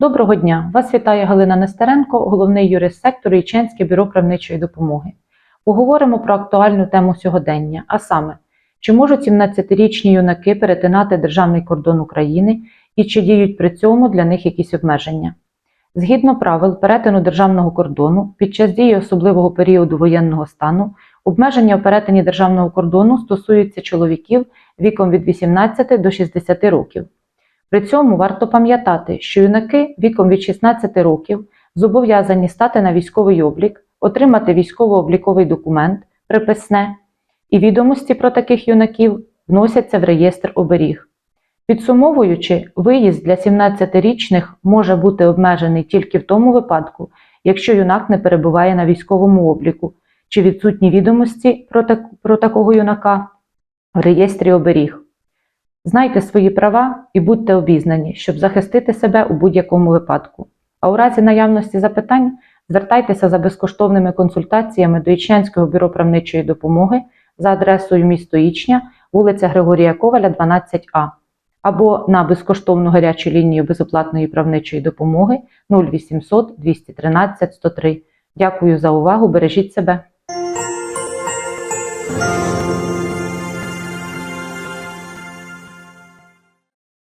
Доброго дня! Вас вітає Галина Нестеренко, головний юрист сектору Іченське бюро правничої допомоги. Поговоримо про актуальну тему сьогодення, а саме, чи можуть 17-річні юнаки перетинати державний кордон України і чи діють при цьому для них якісь обмеження. Згідно правил перетину державного кордону, під час дії особливого періоду воєнного стану обмеження в перетині державного кордону стосуються чоловіків віком від 18 до 60 років. При цьому варто пам'ятати, що юнаки віком від 16 років зобов'язані стати на військовий облік, отримати військово-обліковий документ, приписне, і відомості про таких юнаків вносяться в реєстр оберіг. Підсумовуючи, виїзд для 17-річних може бути обмежений тільки в тому випадку, якщо юнак не перебуває на військовому обліку чи відсутні відомості про, так- про такого юнака в реєстрі оберіг. Знайте свої права і будьте обізнані, щоб захистити себе у будь-якому випадку. А у разі наявності запитань звертайтеся за безкоштовними консультаціями до Ічнянського бюро правничої допомоги за адресою місто Ічня, вулиця Григорія Коваля, 12А, або на безкоштовну гарячу лінію безоплатної правничої допомоги 0800 213 103. Дякую за увагу, бережіть себе.